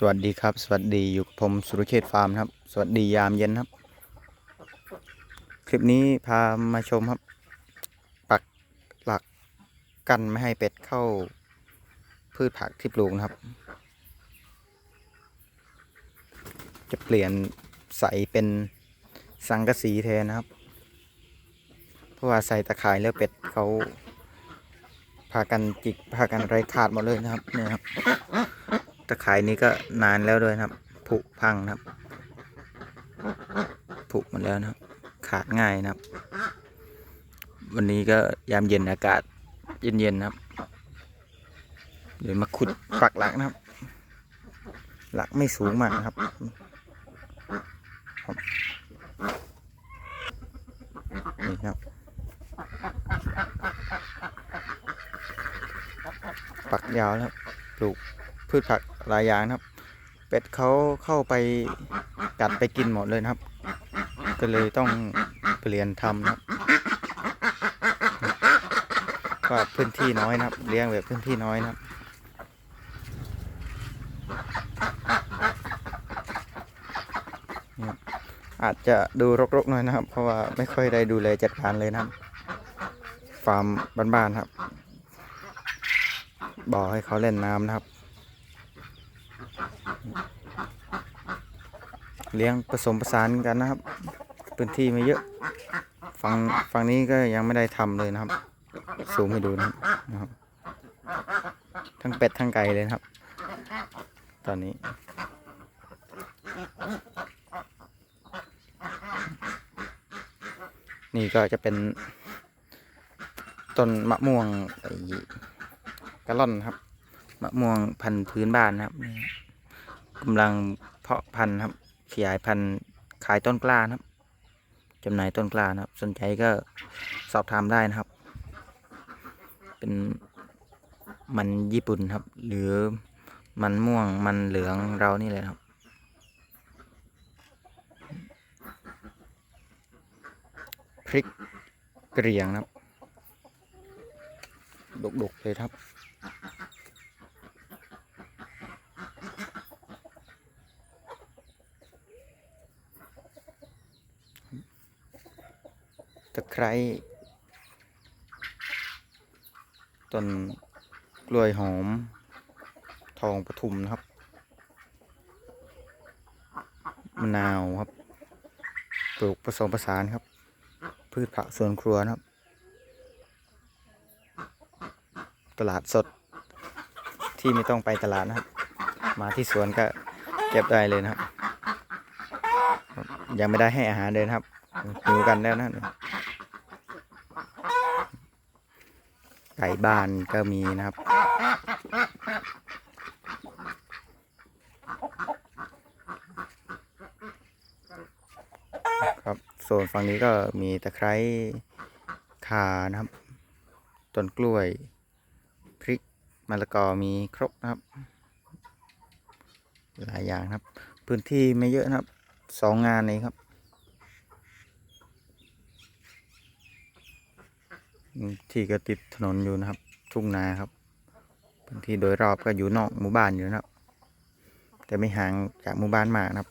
สวัสดีครับ สวัสดีอยู่กับผมสุรเชษฟาร์มครับ สวัสดียามเย็นครับ คลิปนี้พามาชมครับ ปักหลักกันไม่ให้เป็ดเข้าพืชผักที่ปลูกนะครับ จะเปลี่ยนใสเป็นสังกะสีแทนนะครับ เพราะว่าใส่ตะข่ายแล้วเป็ดเขาพากันจิกพากันไรขาดหมดเลยนะครับเนี่ยครับ ตะข่ายนี้ก็นานแล้วด้วยนะครับ ผุพังนะครับ ผุหมดแล้วนะครับ ขาดง่ายนะครับ วันนี้ก็ยามเย็นอากาศเย็นๆนะครับเดี๋ยวมาขุดปักหลักนะครับ หลักไม่สูงมากนะครับครับนี่ครับ ปักยาวแล้วปลูกพืชผัก หลายอย่างนะครับ เป็ดเขาเข้าไปกัดไปกินหมดเลยนะครับ ก็เลยต้องเปลี่ยนทำนะครับก็พื้นที่น้อยนะครับ เลี้ยงแบบพื้นที่น้อยนะครับเนี่ยอาจจะดูรกๆหน่อยนะครับ เพราะว่าไม่ค่อยได้ดูแลจัดการเลยนะครับ ฟาร์มบ้านๆครับบอให้เขาเล่นน้ำนะครับ เลี้ยงผสมผสานกันนะครับ พื้นที่ไม่เยอะฝั่งฝั่งนี้ก็ยังไม่ได้ทำเลยนะครับสูงให้ดูนะครับ ทั้งเป็ดทั้งไก่เลยนะครับ ตอนนี้นี่ก็จะเป็นต้นมะม่วงไอกะล่อนครับ มะม่วงพันธุ์พื้นบ้านครับกำลังเพาะพันธุ์ครับ ขยายพันธุ์ขายต้นกล้านะครับจำหน่ายต้นกล้านะครับ สนใจก็สอบถามได้นะครับ เป็นมันญี่ปุ่นครับ หรือมันม่วงมันเหลืองเรานี่เลยครับ พริกเกรียงนะครับดกๆเลยครับ ตะไคร้ต้นกล้วยหอม ทองปทุมนะครับ มะนาวครับ ปลูกผสมผสานครับ พืชผักสวนครัวนะครับ ตลาดสด ที่ไม่ต้องไปตลาดนะครับ มาที่สวนก็เก็บได้เลยนะครับ ยังไม่ได้ให้อาหารเลยนะครับหิวกันแล้วนะ ไก่บ้านก็มีนะครับ ครับโซนฝั่งนี้ก็มีตะไคร้ข่านะครับ ต้นกล้วย พริกมะละกอมีครบนะครับ หลายอย่างครับ พื้นที่ไม่เยอะนะครับสองงานเองครับอืม ที่ก็ติดถนนอยู่นะครับ ทุ่งนาครับพื้นที่โดยรอบก็อยู่นอกหมู่บ้านอยู่นะครับ แต่ไม่ห่างจากหมู่บ้านมากนะครับ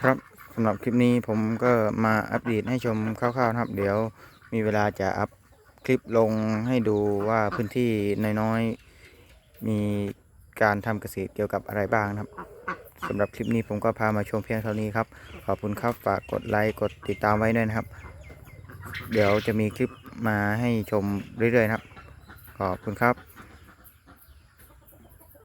ครับสำหรับคลิปนี้ผมก็มาอัปเดตให้ชมคร่าวๆนะครับ เดี๋ยวมีเวลาจะอัพคลิปลงให้ดูว่าพื้นที่น้อยๆมี การทำเกษตรเกี่ยวกับอะไรบ้างนะครับสำหรับคลิปนี้ผมก็พามาชมเพียงเท่านี้ครับ ขอบคุณครับฝากกดไลค์กดติดตามไว้ด้วยนะครับ เดี๋ยวจะมีคลิปมาให้ชมเรื่อยๆนะครับ ขอบคุณครับ